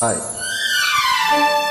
哎。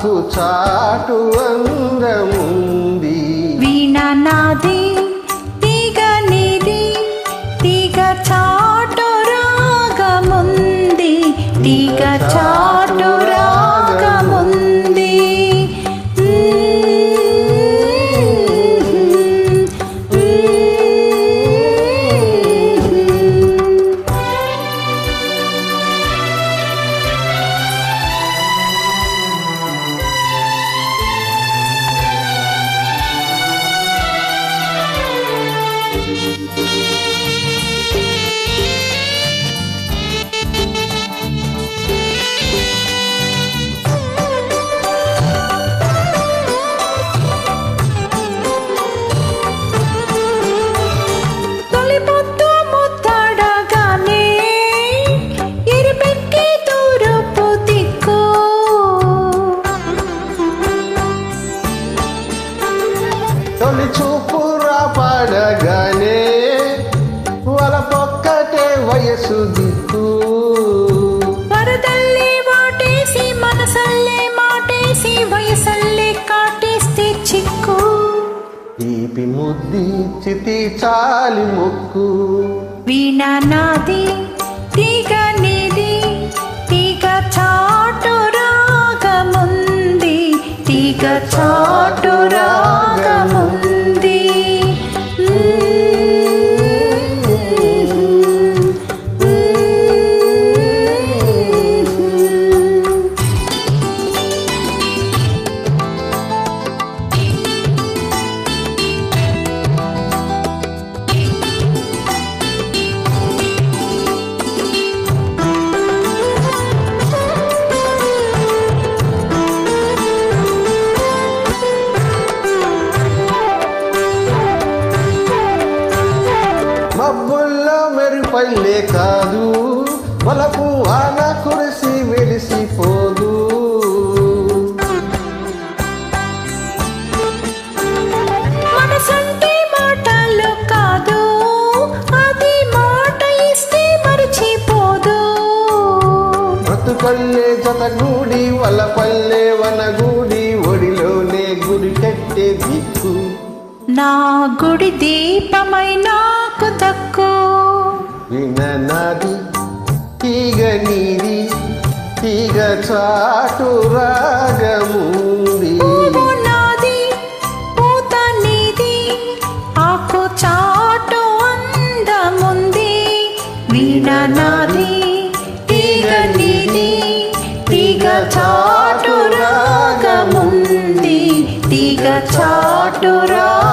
ఆకు చాటు అందముంది వీణనాది తీగ నిధి తీగ చాటు రాగముంది తీగ చాటు బుద్ధి చితి చాలి ముక్కు. వీణ నాది తీగ నీది తీగ చాటు రాగముంది. తీగ చాటు రాగముంది మెరుపల్లే కాదు వలపు ఆన కురిసి వెలిసిపోదు మనసంటే మాటలు కాదు అది మాట ఇస్తే మరచిపోదు. బ్రతుకల్లే జతగూడి వలపల్లే వనగూడి ఒడిలోనే గుడి కట్టే దిక్కు. నా గుడి దీపమై నాకు దక్కు. విననది. తీగ నీది తీగ చాటు రాగముంది. నాది ఆకు చాటు తీగ నీది తీగ చాటు రాగముంది. తీగ చాటు రా